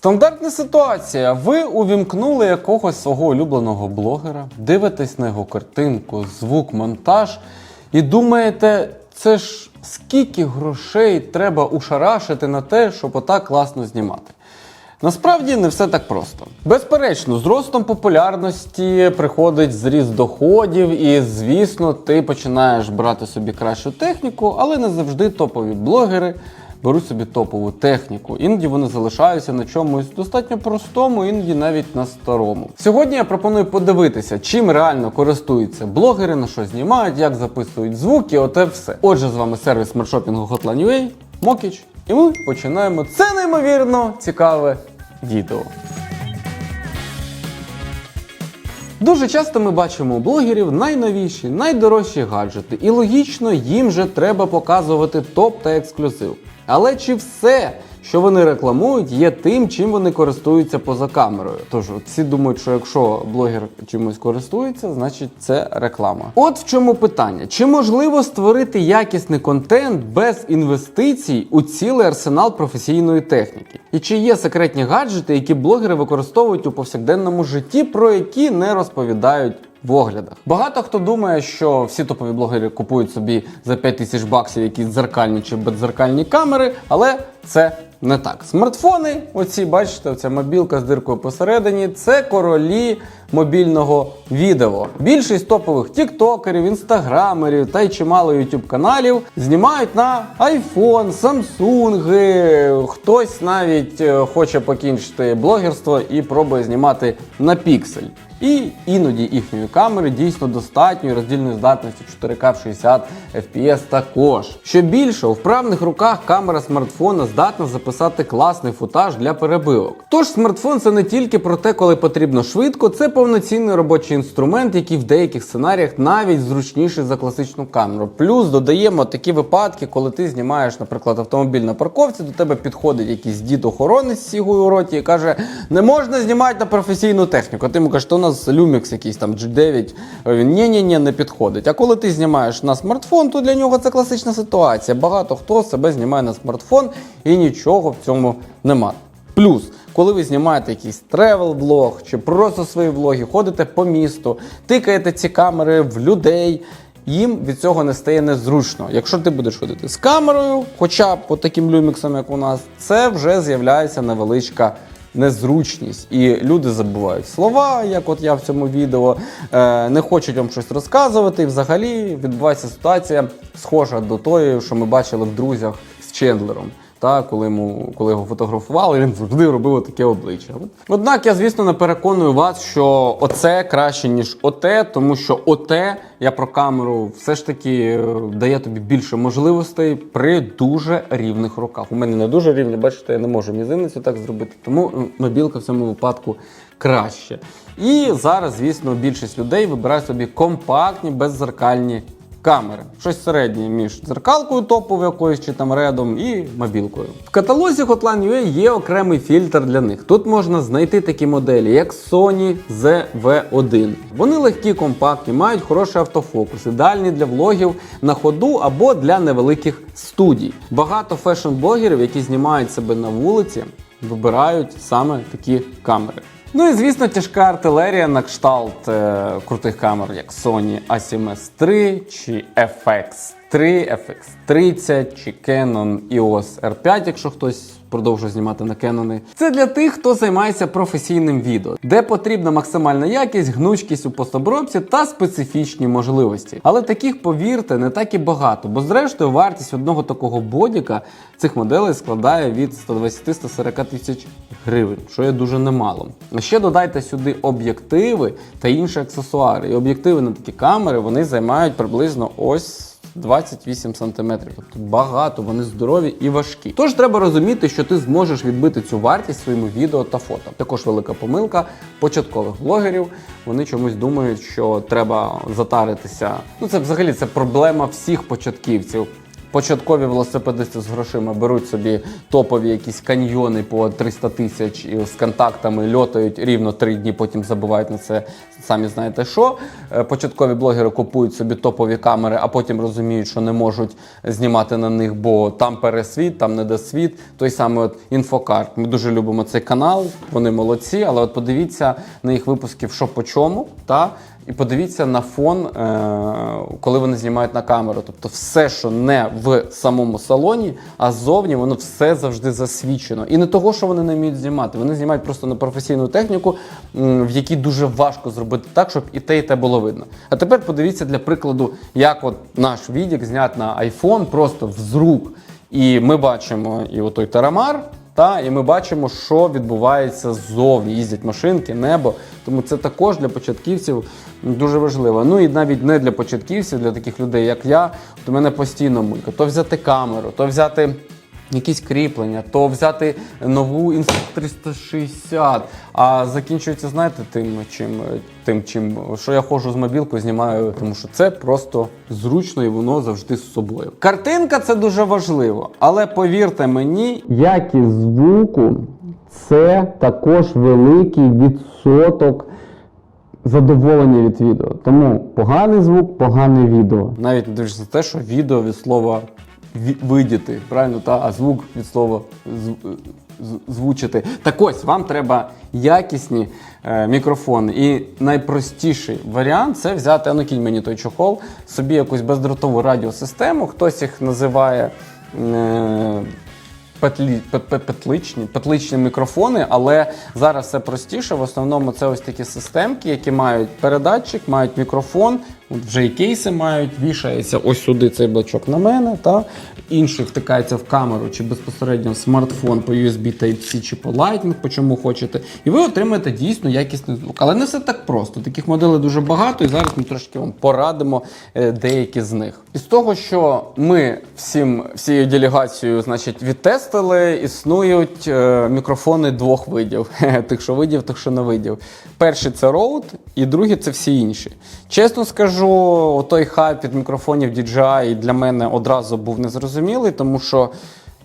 Стандартна ситуація. Ви увімкнули якогось свого улюбленого блогера, дивитесь на його картинку, звук, монтаж і думаєте, це ж скільки грошей треба ушарашити на те, щоб отак класно знімати. Насправді не все так просто. Безперечно, з ростом популярності приходить зріст доходів, і звісно, ти починаєш брати собі кращу техніку, але не завжди топові блогери беруть собі топову техніку. Іноді вони залишаються на чомусь достатньо простому, іноді навіть на старому. Сьогодні я пропоную подивитися, чим реально користуються блогери, на що знімають, як записують звуки, оте все. Отже, з вами сервіс смартшопінгу Hotline.ua, Мокіч, і ми починаємо це неймовірно цікаве відео. Дуже часто ми бачимо у блогерів найновіші, найдорожчі гаджети, і логічно їм же треба показувати топ та ексклюзив. Але чи все, що вони рекламують, є тим, чим вони користуються поза камерою? Тож всі думають, що якщо блогер чимось користується, значить це реклама. От в чому питання: чи можливо створити якісний контент без інвестицій у цілий арсенал професійної техніки? І чи є секретні гаджети, які блогери використовують у повсякденному житті, про які не розповідають? В оглядах багато хто думає, що всі топові блогери купують собі за 5 тисяч баксів якісь дзеркальні чи беззеркальні камери, але це не так. Смартфони, оці бачите, оця мобілка з диркою посередині, це королі мобільного відео. Більшість топових тіктокерів, інстаграмерів та й чимало ютуб каналів знімають на iPhone, Samsung, хтось навіть е, хоче покінчити блогерство і пробує знімати на піксель. І іноді їхньої камери дійсно достатньої роздільної здатності 4К в 60 FPS також. Що більше, у вправних руках камера смартфона здатна записати класний футаж для перебивок. Тож смартфон це не тільки про те, коли потрібно швидко, це повноцінний робочий інструмент, який в деяких сценаріях навіть зручніший за класичну камеру. Плюс додаємо такі випадки, коли ти знімаєш, наприклад, автомобіль на парковці, до тебе підходить якийсь дід охоронець з сігою у роті і каже: не можна знімати на професійну техніку. А ти йому кажеш, що у нас Lumix якийсь там G9. Він ні ні ні не підходить. А коли ти знімаєш на смартфон, то для нього це класична ситуація. Багато хто себе знімає на смартфон і нічого в цьому нема. Плюс, коли ви знімаєте якийсь тревел-блог чи просто свої влоги, ходите по місту, тикаєте ці камери в людей. Їм від цього не стає незручно. Якщо ти будеш ходити з камерою, хоча б по таким люміксам, як у нас, це вже з'являється невеличка незручність. І люди забувають слова, як от я в цьому відео, е, не хочуть вам щось розказувати. І взагалі відбувається ситуація схожа до тої, що ми бачили в друзях з Чендлером. Та коли йому, коли його фотографували, він завжди робив таке обличчя. Однак я, звісно, не переконую вас, що оце краще, ніж оте, тому що оте, я про камеру, все ж таки е, дає тобі більше можливостей при дуже рівних руках. У мене не дуже рівні, бачите, я не можу мізинницю так зробити, тому мобілка в цьому випадку краще. І зараз, звісно, більшість людей вибирає собі компактні беззеркальні камери. Щось середнє між дзеркалкою топовою якоюсь чи там редом і мобілкою. В каталозі Hotline.ua є окремий фільтр для них. Тут можна знайти такі моделі, як Sony ZV1. Вони легкі, компактні, мають хороший автофокус, ідеальні для влогів на ходу або для невеликих студій. Багато фешн-блогерів, які знімають себе на вулиці, вибирають саме такі камери. Ну і звісно, тяжка артилерія на кшталт е, крутих камер, як Sony A7S3 чи FX3, FX30 чи Canon EOS R5, якщо хтось продовжує знімати на Canon. Це для тих, хто займається професійним відео, де потрібна максимальна якість, гнучкість у постобробці та специфічні можливості. Але таких, повірте, не так і багато, бо зрештою вартість одного такого бодіка цих моделей складає від 120-140 тисяч гривень, що є дуже немало. Ще додайте сюди об'єктиви та інші аксесуари. І об'єктиви на такі камери вони займають приблизно ось. 28 сантиметрів, тобто багато, вони здорові і важкі. Тож треба розуміти, що ти зможеш відбити цю вартість своїми відео та фото. Також велика помилка початкових блогерів. Вони чомусь думають, що треба затаритися. Ну це взагалі це проблема всіх початківців. Початкові велосипедисти з грошима беруть собі топові якісь каньйони по 300 тисяч з контактами льотають рівно 3 дні, потім забувають на це самі знаєте що. Е, Початкові блогери купують собі топові камери, а потім розуміють, що не можуть знімати на них, бо там пересвіт, там не світ. Той самий от інфокарт. Ми дуже любимо цей канал, вони молодці, але от подивіться на їх випусків, що по чому, та і подивіться на фон, е, коли вони знімають на камеру. Тобто, все, що не в самому салоні, а ззовні, воно все завжди засвічено. І не того, що вони не вміють знімати. Вони знімають просто на професійну техніку, в якій дуже важко зробити так, щоб і те, і те було видно. А тепер подивіться для прикладу, як от наш відік знят на iPhone просто з рук. І ми бачимо і отой тарамар. Та, і ми бачимо, що відбувається ззовні. Їздять машинки, небо. Тому це також для початківців дуже важливо. Ну і навіть не для початківців, для таких людей, як я, то мене постійно мулька. То взяти камеру, то взяти. Якісь кріплення, то взяти нову Insta 360, а закінчується, знаєте, тим, чим, тим, чим, що я ходжу з мобілкою, знімаю, тому що це просто зручно і воно завжди з собою. Картинка це дуже важливо, але повірте мені, якість звуку це також великий відсоток задоволення від відео. Тому поганий звук, погане відео. Навіть не дивишся на те, що відео від слова видіти, правильно, та, а звук від слова звучити. Так ось вам треба якісні е, мікрофони. І найпростіший варіант це взяти, а ну кинь мені той чохол, собі якусь бездротову радіосистему, хтось їх називає. Е, петлі, пе- пе- петличні, петличні мікрофони, але зараз все простіше. В основному це ось такі системки, які мають передатчик, мають мікрофон, от вже і кейси мають, вішається ось сюди цей блочок на мене, та інший втикається в камеру чи безпосередньо в смартфон по USB Type-C чи по Lightning, по чому хочете. І ви отримаєте дійсно якісний звук. Але не все так просто. Таких моделей дуже багато, і зараз ми трошки вам порадимо е, деякі з них. Із того, що ми всім всією делегацією, значить, відтестили, існують е, мікрофони двох видів: тих, що видів, тих, що не видів. Перший це Rode, і другий це всі інші. Чесно скажу, той хайп від мікрофонів DJI для мене одразу був незрозумілий, тому що.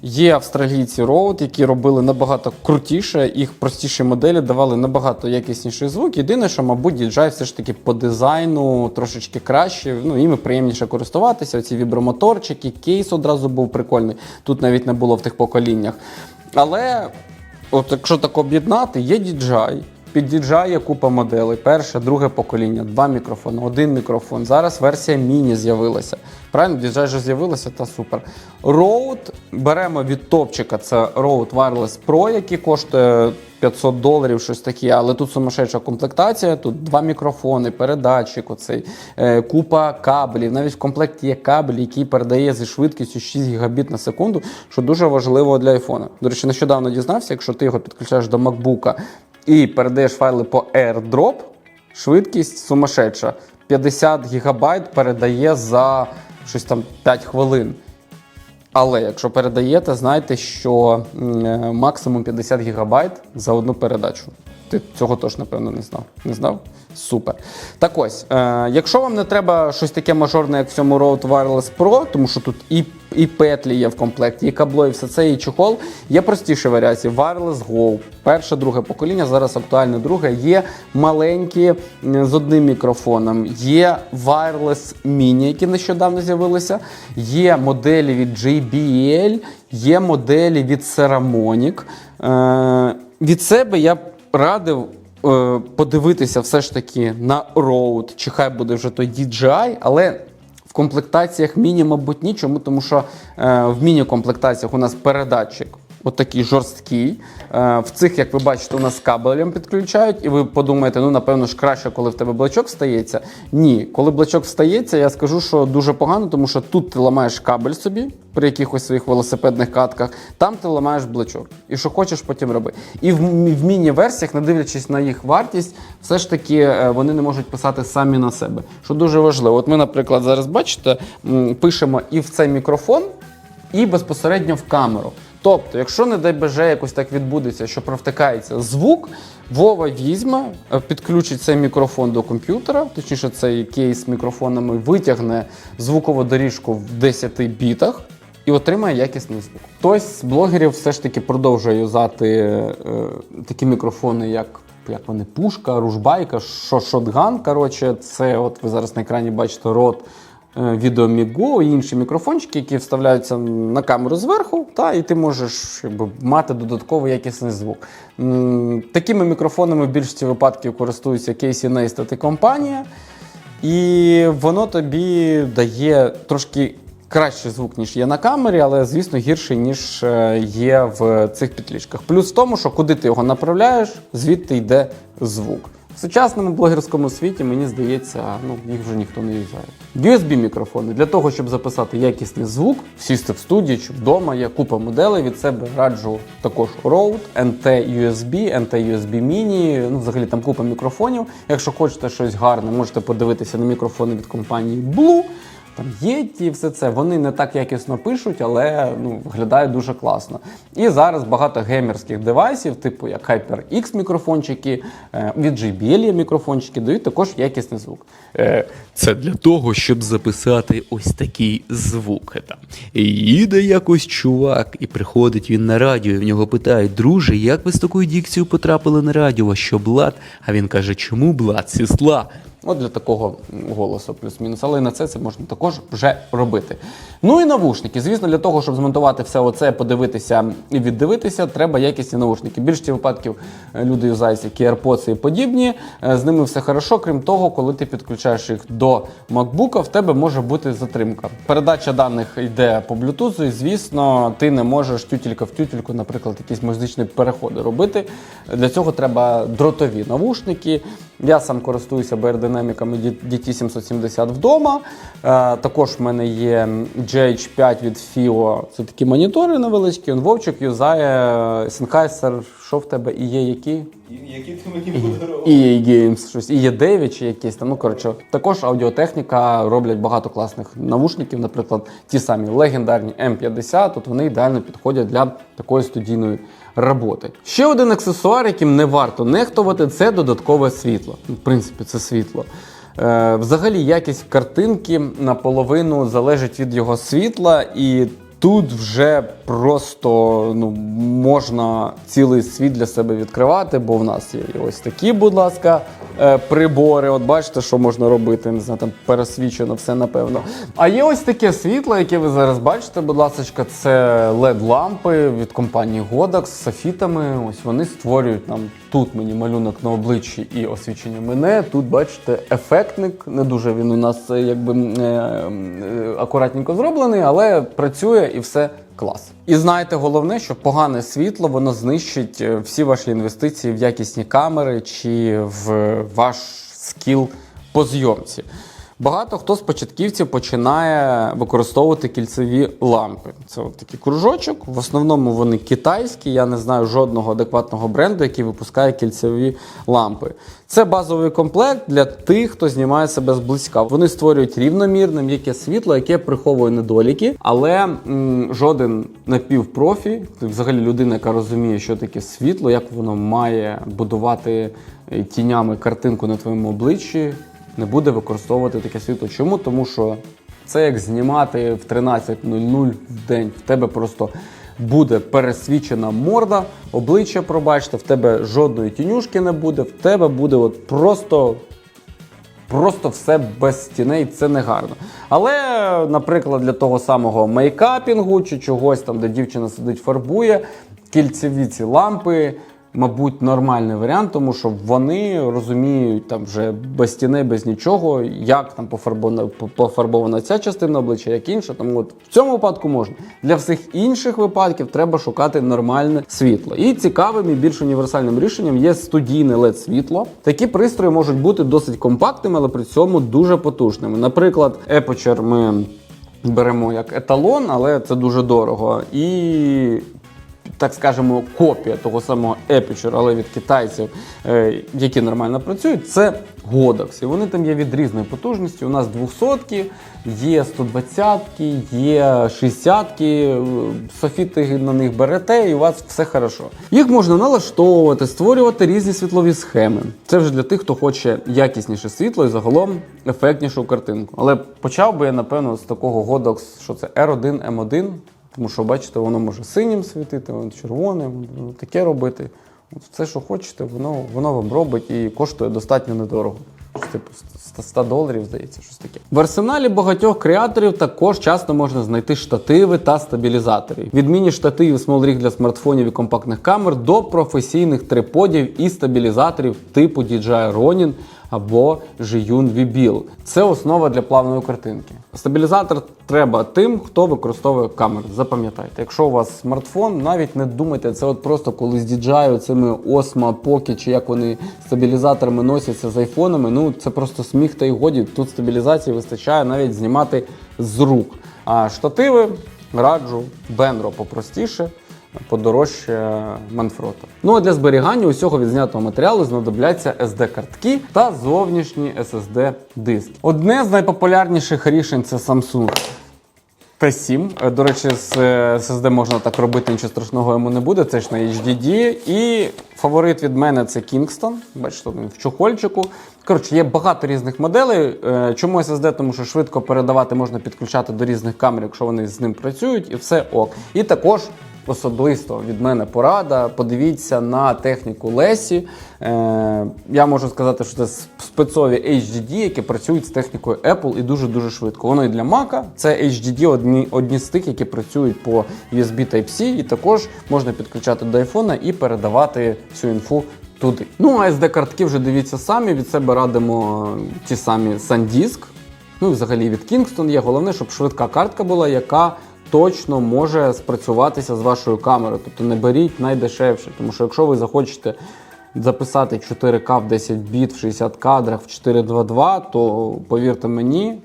Є австралійці Rode, які робили набагато крутіше, їх простіші моделі давали набагато якісніший звук. Єдине, що, мабуть, DJI все ж таки по дизайну трошечки краще, ну їм приємніше користуватися. Оці вібромоторчики, кейс одразу був прикольний. Тут навіть не було в тих поколіннях. Але, от якщо так об'єднати, є DJI. Під DJI є купа моделей. Перше, друге покоління, два мікрофони, один мікрофон. Зараз версія міні з'явилася. Правильно, DJI вже з'явилася, та супер. Rode беремо від топчика, це Rode Wireless Pro, який коштує 500 доларів, щось таке, але тут сумасшедша комплектація, тут два мікрофони, передатчик, оцей, е, купа кабелів. Навіть в комплекті є кабель, який передає зі швидкістю 6 гігабіт на секунду, що дуже важливо для iPhone. До речі, нещодавно дізнався, якщо ти його підключаєш до MacBook і передаєш файли по AirDrop, швидкість сумасшедша. 50 гігабайт передає за щось там 5 хвилин. Але якщо передаєте, знайте, що е, максимум 50 гігабайт за одну передачу. Ти цього теж, напевно, не знав. Не знав? Супер. Так ось, е, якщо вам не треба щось таке мажорне, як в цьому Rode Wireless Pro, тому що тут і, і петлі є в комплекті, і кабло, і все це, і чохол, є простіші варіації. Wireless Go, перше, друге покоління, зараз актуальне друге. Є маленькі з одним мікрофоном, є Wireless Mini, які нещодавно з'явилися, є моделі від JBL, є моделі від Ceramonic. Е, від себе я радив е, подивитися все ж таки на Rode, чи хай буде вже той DJI, але комплектаціях міні, мабуть, ні. Чому? Тому що е, в міні-комплектаціях у нас передатчик. Отакий жорсткий. Е, В цих, як ви бачите, у нас кабелем підключають, і ви подумаєте, ну напевно ж краще, коли в тебе блочок встається. Ні, коли блочок встається, я скажу, що дуже погано, тому що тут ти ламаєш кабель собі при якихось своїх велосипедних катках, там ти ламаєш блочок. І що хочеш, потім роби. І в, в міні-версіях, не дивлячись на їх вартість, все ж таки е, вони не можуть писати самі на себе. Що дуже важливо. От ми, наприклад, зараз бачите, пишемо і в цей мікрофон, і безпосередньо в камеру. Тобто, якщо не дай боже якось так відбудеться, що провтикається звук, Вова візьме, е, підключить цей мікрофон до комп'ютера, точніше, цей кейс з мікрофонами витягне звукову доріжку в 10 бітах, і отримає якісний звук. Хтось з блогерів все ж таки продовжує юзати е, такі мікрофони, як. Як вони пушка, ружбайка, шо, шотган. Коротше, це от ви зараз на екрані бачите рот е, відео Міго і інші мікрофончики, які вставляються на камеру зверху, та, і ти можеш якби, мати додатковий якісний звук. Такими мікрофонами в більшості випадків користуються Casey Neistat і компанія. І воно тобі дає трошки кращий звук, ніж є на камері, але, звісно, гірший, ніж е, є в цих підліжках. Плюс в тому, що куди ти його направляєш, звідти йде звук. В сучасному блогерському світі, мені здається, ну, їх вже ніхто не юзає. USB-мікрофони для того, щоб записати якісний звук, сісти в студії чи вдома, є купа моделей. Від себе раджу також Rode, NT USB, NT USB Mini, ну взагалі там купа мікрофонів. Якщо хочете щось гарне, можете подивитися на мікрофони від компанії Blue. Там Yeti, все це. Вони не так якісно пишуть, але ну, виглядає дуже класно. І зараз багато геймерських девайсів, типу як HyperX мікрофончики, е, від JBL мікрофончики, дають також якісний звук. Е, Це для того, щоб записати ось такий звук. Їде якось чувак, і приходить він на радіо, і в нього питають, друже, як ви з такою дікцією потрапили на радіо? Що блат? А він каже, чому блат? Сісла. От для такого голосу плюс-мінус, але на це це можна також вже робити. Ну і навушники. Звісно, для того, щоб змонтувати все оце, подивитися і віддивитися, треба якісні навушники. Більшості випадків е, люди юзають які AirPods і подібні. Е, З ними все хорошо, крім того, коли ти підключаєш їх до MacBook, в тебе може бути затримка. Передача даних йде по Bluetooth, і звісно, ти не можеш тютілька в тютільку, наприклад, якісь музичні переходи робити. Для цього треба дротові навушники. Я сам користуюся BR-динаміками DT770 вдома. Е, також в мене є GH5 від FIO. Це такі монітори невеличкі. Вовчик юзає Sennheiser. Що в тебе і є які? Які ти мені подарував? EA Games, щось є 9 чи якісь там. Ну коротше, також аудіотехніка роблять багато класних навушників, наприклад, ті самі легендарні M50. От вони ідеально підходять для такої студійної роботи. Ще один аксесуар, яким не варто нехтувати, це додаткове світло. В принципі, це світло. Е, взагалі, якість картинки наполовину залежить від його світла, і тут вже просто ну, можна цілий світ для себе відкривати, бо в нас є ось такі, будь ласка, е, прибори. От бачите, що можна робити. Не знаю, там пересвічено все напевно. А є ось таке світло, яке ви зараз бачите, будь ласка, це LED-лампи від компанії Godox з софітами. Ось вони створюють нам тут мені малюнок на обличчі і освічення мене. Тут бачите ефектник. Не дуже він у нас е, якби е, акуратненько зроблений, але працює і все клас. І знаєте, головне, що погане світло воно знищить е, всі ваші інвестиції в якісні камери чи в ваш скіл по зйомці. Багато хто з початківців починає використовувати кільцеві лампи. Це от такий кружочок. В основному вони китайські. Я не знаю жодного адекватного бренду, який випускає кільцеві лампи. Це базовий комплект для тих, хто знімає себе зблизька. Вони створюють рівномірне м'яке світло, яке приховує недоліки, але м, жоден напівпрофі, взагалі людина, яка розуміє, що таке світло, як воно має будувати е, тінями картинку на твоєму обличчі не буде використовувати таке світло. Чому? Тому що це як знімати в 13.00 в день. В тебе просто буде пересвічена морда, обличчя пробачте, в тебе жодної тінюшки не буде, в тебе буде от просто. Просто все без тіней, це не гарно. Але, наприклад, для того самого мейкапінгу чи чогось там, де дівчина сидить, фарбує, кільцеві ці лампи, мабуть, нормальний варіант, тому що вони розуміють там вже без стіни, без нічого, як там пофарбована, пофарбована ця частина обличчя, як інша. Тому от в цьому випадку можна. Для всіх інших випадків треба шукати нормальне світло. І цікавим і більш універсальним рішенням є студійне led світло. Такі пристрої можуть бути досить компактними, але при цьому дуже потужними. Наприклад, Aperture ми беремо як еталон, але це дуже дорого. І так скажемо, копія того самого Aperture, але від китайців, е, які нормально працюють, це Godox. І вони там є від різної потужності. У нас 200-ки, є 120-ки, є 60-ки, софіти на них берете, і у вас все хорошо. Їх можна налаштовувати, створювати різні світлові схеми. Це вже для тих, хто хоче якісніше світло і загалом ефектнішу картинку. Але почав би я, напевно, з такого Godox, що це R1 M1. Тому що, бачите, воно може синім світити, червоним, таке робити. Все, що хочете, воно, воно вам робить і коштує достатньо недорого. Типу 100 100 доларів, здається, щось таке. В арсеналі багатьох креаторів також часто можна знайти штативи та стабілізатори. Відмінні штативів Small Rig для смартфонів і компактних камер до професійних триподів і стабілізаторів типу DJI Ronin або Zhiyun VBIL. Це основа для плавної картинки. Стабілізатор треба тим, хто використовує камеру. Запам'ятайте, якщо у вас смартфон, навіть не думайте, це от просто коли з DJI цими Osmo, Pocket, чи як вони стабілізаторами носяться з айфонами. Ну це просто сміх та й годі. Тут стабілізації вистачає навіть знімати з рук. А штативи раджу Benro попростіше подорожче Манфрота. Ну а для зберігання усього відзнятого матеріалу знадобляться SD-картки та зовнішні SSD-диски. Одне з найпопулярніших рішень це Samsung T7. Е, До речі, з е, SSD можна так робити, нічого страшного йому не буде. Це ж на HDD. І фаворит від мене це Kingston. Бачите, він в чохольчику. Коротше, є багато різних моделей. Е, Чому SSD? Тому що швидко передавати можна підключати до різних камер, якщо вони з ним працюють, і все ок. І також. Особисто від мене порада. Подивіться на техніку Лесі. Е, я можу сказати, що це спецові HDD, які працюють з технікою Apple і дуже-дуже швидко. Воно і для Mac, це HDD одні, одні з тих, які працюють по USB Type-C, і також можна підключати до iPhone і передавати всю інфу туди. Ну, а SD-картки вже дивіться самі. Від себе радимо ті самі SanDisk. Ну і взагалі від Kingston є. Головне, щоб швидка картка була, яка точно може спрацюватися з вашою камерою. Тобто не беріть найдешевше. Тому що якщо ви захочете записати 4К в 10 біт в 60 кадрах в 422, то повірте мені,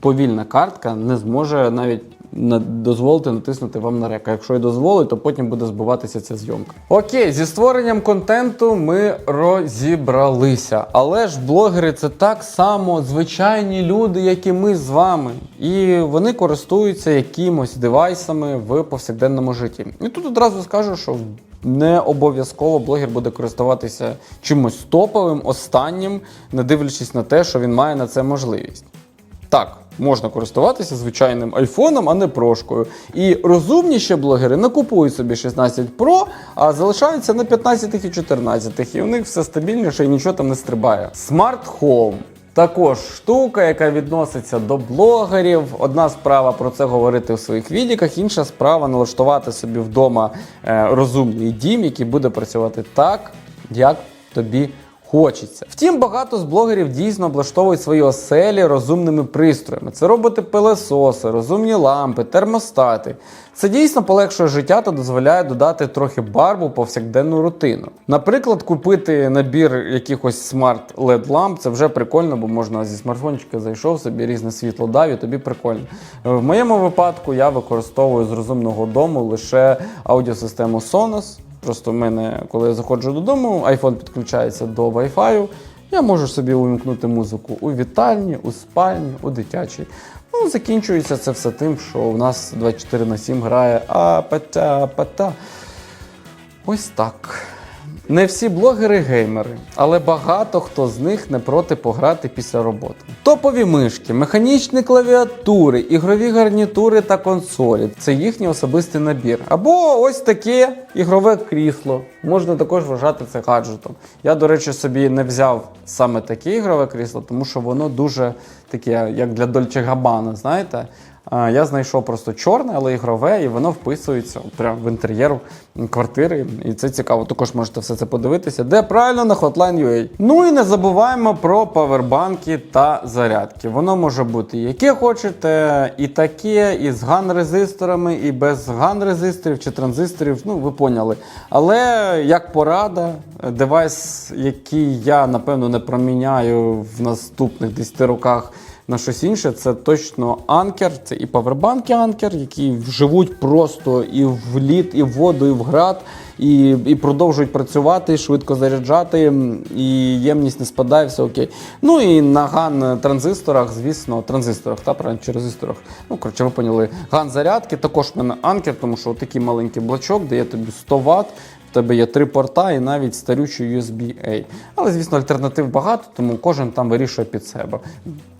повільна картка не зможе навіть на- дозволити натиснути вам на рек. А якщо і дозволить, то потім буде збиватися ця зйомка. Окей, зі створенням контенту ми розібралися. Але ж блогери це так само звичайні люди, як і ми з вами. І вони користуються якимось девайсами в повсякденному житті. І тут одразу скажу, що не обов'язково блогер буде користуватися чимось топовим, останнім, не дивлячись на те, що він має на це можливість. Так, можна користуватися звичайним айфоном, а не прошкою. І розумніші блогери не купують собі 16 Pro, а залишаються на 15 і 14. І у них все стабільніше і нічого там не стрибає. Smart Home. Також штука, яка відноситься до блогерів. Одна справа про це говорити у своїх відіках, інша справа налаштувати собі вдома е, розумний дім, який буде працювати так, як тобі хочеться. Втім, багато з блогерів дійсно облаштовують свої оселі розумними пристроями. Це роботи-пилесоси, розумні лампи, термостати. Це дійсно полегшує життя та дозволяє додати трохи барву повсякденну рутину. Наприклад, купити набір якихось смарт led ламп це вже прикольно, бо можна зі смартфончика зайшов собі різне світло дав і тобі прикольно. В моєму випадку я використовую з розумного дому лише аудіосистему Sonos. Просто в мене, коли я заходжу додому, iPhone підключається до Wi-Fi, я можу собі увімкнути музику у вітальні, у спальні, у дитячій. Ну, закінчується це все тим, що у нас 24 на 7 грає а пата пата Ось так. Не всі блогери геймери, але багато хто з них не проти пограти після роботи. Топові мишки, механічні клавіатури, ігрові гарнітури та консолі це їхній особистий набір. Або ось таке ігрове крісло. Можна також вважати це гаджетом. Я, до речі, собі не взяв саме таке ігрове крісло, тому що воно дуже таке, як для Дольче Габана, знаєте. Я знайшов просто чорне, але ігрове, і воно вписується прямо в інтер'єр квартири. І це цікаво. Також можете все це подивитися, де правильно на Hotline.ua. Ну і не забуваємо про павербанки та зарядки. Воно може бути яке хочете, і таке, і з ган-резисторами, і без ган-резисторів чи транзисторів. Ну, ви поняли. Але як порада, девайс, який я напевно не проміняю в наступних 10 роках на щось інше, це точно анкер, це і павербанки анкер, які живуть просто і в лід, і в воду, і в град, і, і продовжують працювати, швидко заряджати, і ємність не спадає, все окей. Ну і на ган транзисторах, звісно, транзисторах, та правильно, чи резисторах. Ну, коротше, ви поняли, ган зарядки, також в мене анкер, тому що такий маленький блочок дає тобі 100 Вт. В тебе є три порта і навіть старючий USB-A. Але, звісно, альтернатив багато, тому кожен там вирішує під себе.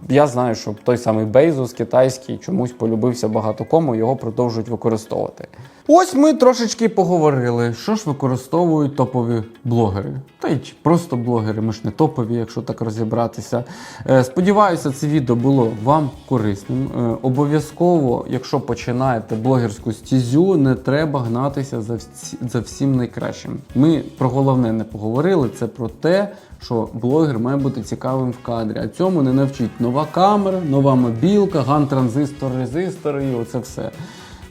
Я знаю, що той самий Bezos китайський чомусь полюбився багато кому, його продовжують використовувати. Ось ми трошечки поговорили, що ж використовують топові блогери. Та й просто блогери, ми ж не топові, якщо так розібратися. Е, Сподіваюся, це відео було вам корисним. Е, Обов'язково, якщо починаєте блогерську стізю, не треба гнатися за, всі, за всім найкращим. Ми про головне не поговорили. Це про те, що блогер має бути цікавим в кадрі. А цьому не навчить нова камера, нова мобілка, ган-транзистор, резистор і оце все.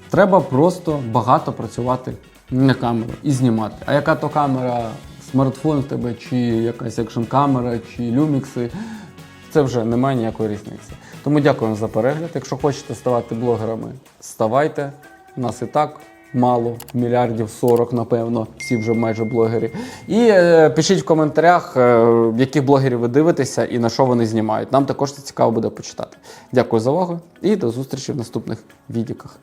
Треба просто багато працювати на камеру і знімати. А яка то камера, смартфон в тебе, чи якась екшн камера, чи люмікси, це вже немає ніякої різниці. Тому дякую вам за перегляд. Якщо хочете ставати блогерами, ставайте. У Нас і так мало, мільярдів 40, напевно, всі вже майже блогери. І е, пишіть в коментарях, е, яких блогерів ви дивитеся і на що вони знімають. Нам також це цікаво буде почитати. Дякую за увагу і до зустрічі в наступних відеоках.